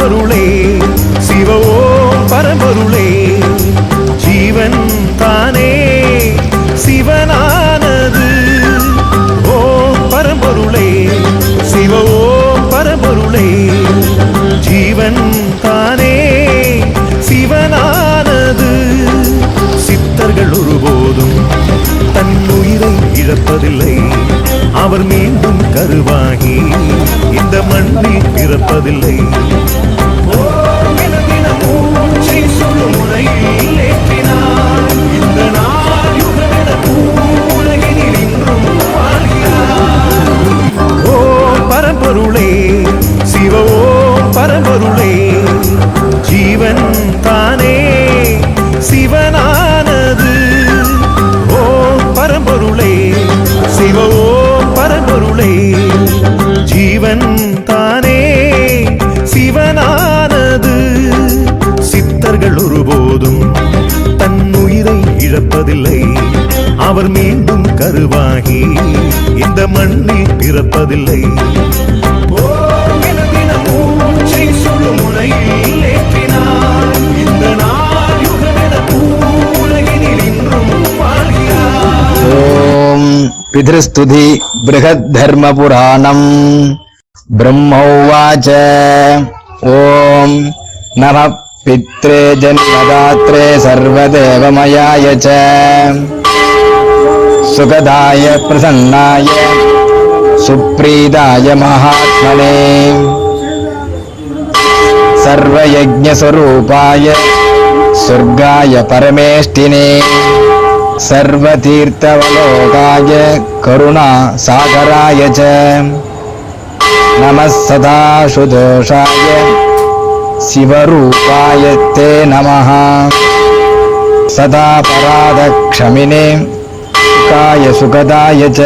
பரம்பொருளே சிவ ஓம் பரம்பொருளே ஜீவன் தானே சிவனானது. ஓம் பரம்பொருளே சிவ ஓம் பரம்பொருளே ஜீவன் தானே சிவனானது. சித்தர்கள் ஒருபோதும் தன் உயிரை இழப்பதில்லை. அவர் மீண்டும் கருவாகி இந்த மண்ணில் பிறப்பதில்லை. கருவாகி இந்த மண்ணில் பிறப்பதில்லை ஓம் என தினமும் மூச்சை சொல்லும் முறையில் ஏற்றினார். இந்த நாள் யுகமென உலகினில் இன்றும் வாழ்கிறார் ॐ पितृस्तुति बृहद्धर्मपुराणम् ब्रह्मोवाच ॐ नमः पित्रे जन्मदात्रे सर्वदेवमयाय च सुखदाय प्रसन्नाय सुप्रीदाय महात्मने सर्वयज्ञस्वरूपाय स्वर्गाय परमेष्टिने सर्वतीर्थवलोकाय करुणासागराय च नमः सदाशुदोषाय शिवरूपाय ते नमः सदा परादक्षमिने సుఖాయ సుఖదాయ చ.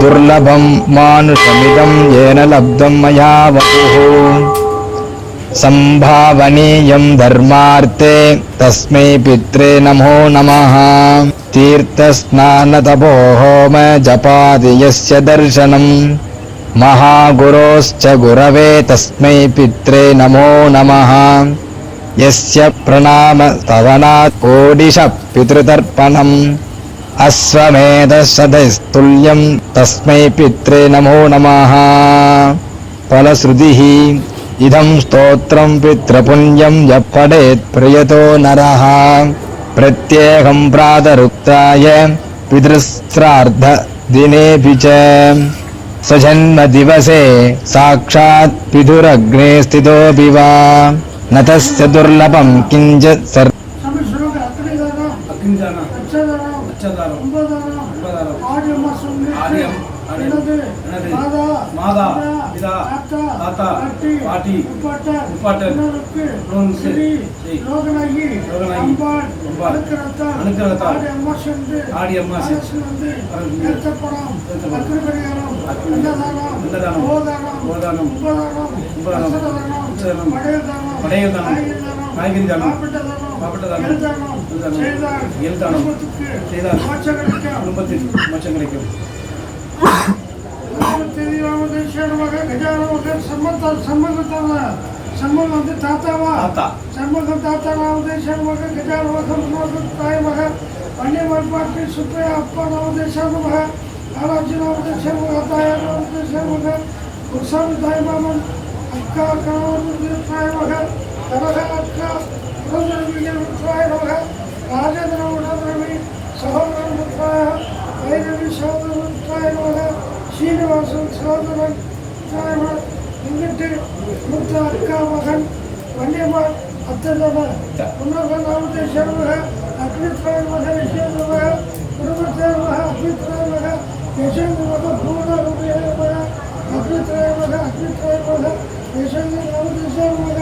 దుర్లభం మానుషమిదం ఏన లబ్ధం మయా వపు సంభావనీయం ధర్మార్థే తస్మై పిత్రే నమో నమ. తీర్థస్నానతపోహోమ జపాది యస్య దర్శనం. మహాగురోశ్చ గురవే తస్మై పిత్రే నమో నమ. ప్రణామ స్తవనాత్ ఓడిష పితృతర్పణం. అశ్వమేధసదస్తుల్యం తస్మై పిత్రే నమో నమ. ఫలశ్రుతి. ఇదం స్తోత్రం పితృపుణ్యం యప్పడేత్ ప్రియతో నర. ప్రత్యేకం ప్రాతరుక్తాయ పితృస్త్రార్ధ దినేభి చ. स्वजन्मदिवसे साक्षात् पितुरग्ने स्थितोऽपि वा न तस्य दुर्लभं किञ्चित् அச்சதானம் கும்பதானம் கும்பதானம் ஆரியமா சொல்லி ஆரியம் ஆரியம். எனது எனது மாதா. மாதா. பிதா பிதா. தாத்தா. பாட்டி. பாட்டி. உணருக்கு உணருக்கு ஸ்ரீ. லோகநாயகி. லோகநாயகி. அம்பாள். அம்பாள். அனுக்கிரகத்தால் அனுக்கிரகத்தால் ஆடி அம்மா சென்று ஆடி அம்மா சென்று ஏற்றப்படம் அக்னி அன்னதானம் அன்னதானம் கும்பதானம். கும்பதானம். அசரதானம் அசரதானம் படையதானம். படையதானம். காய்கறி தானம் மாப்பிட்டதானம். மாப்பிட்டதானம். எழுதானம் எழுதானம் செய்தால் எழுதானம் குடும்பத்துக்கு செய்தால் மோட்சம் கிடைக்கும் குடும்பத்தில் மோட்சம் கிடைக்கும் ராமதேஸ்வரமாக கஜானமாக சம்மத்தால் சம்மதத்தால சம்மம் வந்து தாத்தாவா தாத்தா சண்முகம் தாத்தா ராமதேஸ்வரமாக கஜானமாக தாயமாக வன்னியமர்பாட்டி சுப்பையா அப்பா ராமதேஸ்வரமாக ஆராய்ச்சி ராமதேஸ்வரமாக தாயார் ராமதேஸ்வரமாக குருசாமி தாய்மாமன் அக்கா கணவன் தாயமாக கனக அக்கா தாயமாக ராஜேந்திர உடனே சகோதரன் முத்தாய வைரவி சகோதரன் தாயமாக சீனிவாசன் சகோதரன் தாயமாக இங்கிட்டு மூத்த அக்கா மகன் வன்னியம்மாள் அத்தனவ உன்னத நாமத்தை சேர்வக அக்னித்ராயமாக யசேந்திரவக குடும்பத்தேவக அக்னித்ராயமாக யசேந்திரவக பூர்ணரூபியமாக அக்னித்ராயமாக அக்னித்ராயமாக யசேந்திர நாமத்தை சேர்வக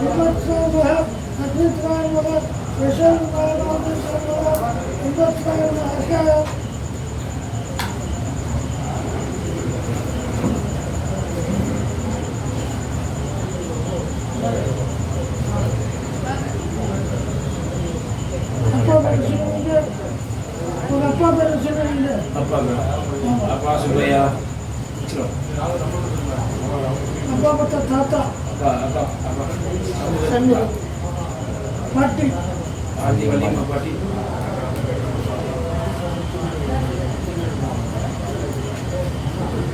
விபத்ராயமாக அக்னித்ராயமாக Apa kata tata? Apa apa apa? Sendiri. Mati. आदि वली मकवाटी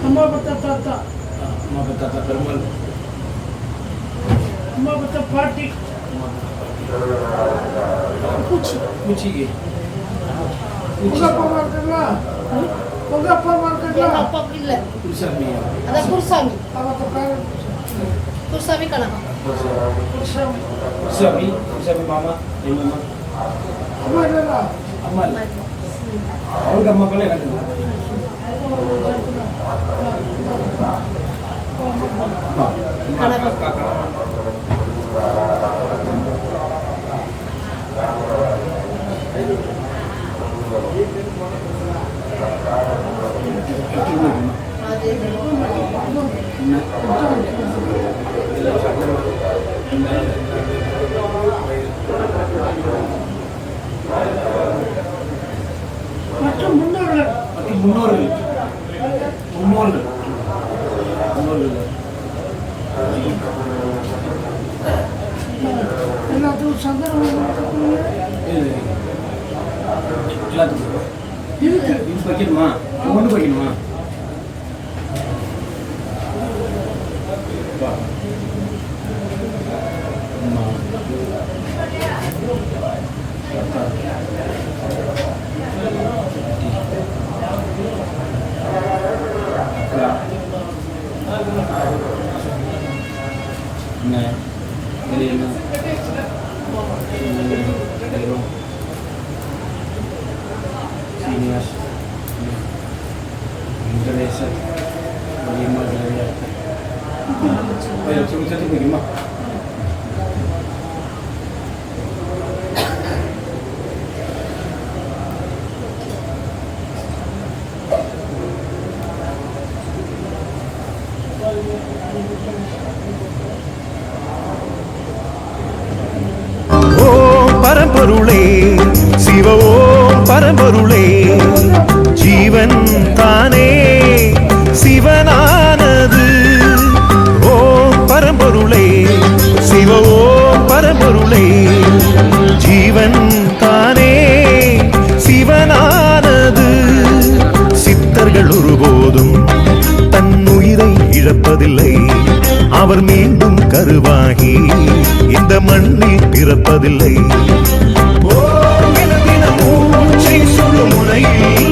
अम्मा बता ताता अम्मा बता ताता परमल अम्मा बता पार्टी कुछ कुछ ही उनका पवार करना उनका पवार करना apa bila kursabi ada kursabi apa kapal kursabi kana kursabi kursabi kursabi mama ini mama ಅವ್ರಿಗೆ ಮಕ್ಕಳೇ ಕಟ್ಟಿಲ್ಲ Thank you. முன்னோர்கள். முன்னோர்கள். முன்னோர்கள். எல்லாத்துக்கும் எல்லாத்துக்கும். இருக்கு. இது வைக்கணுமா ஒன்று வைக்கணுமா. yan. Galing na. Pero, seniors, interested, maging mag-alert. Pero, sumunod sa ito, maging mag பரம்பொருளே ஜீவன் தானே சிவனானது. ஓம் பரம்பொருளே சிவ ஓம் பரம்பொருளே ஜீவன் தானே சிவனானது. சித்தர்கள் ஒருபோதும் தன் உயிரை இழப்பதில்லை அவர் மீண்டும் கருவார் கருவாகி இந்த மண்ணில் பிறப்பதில்லை. ஓ என சொல்லும் முறையில்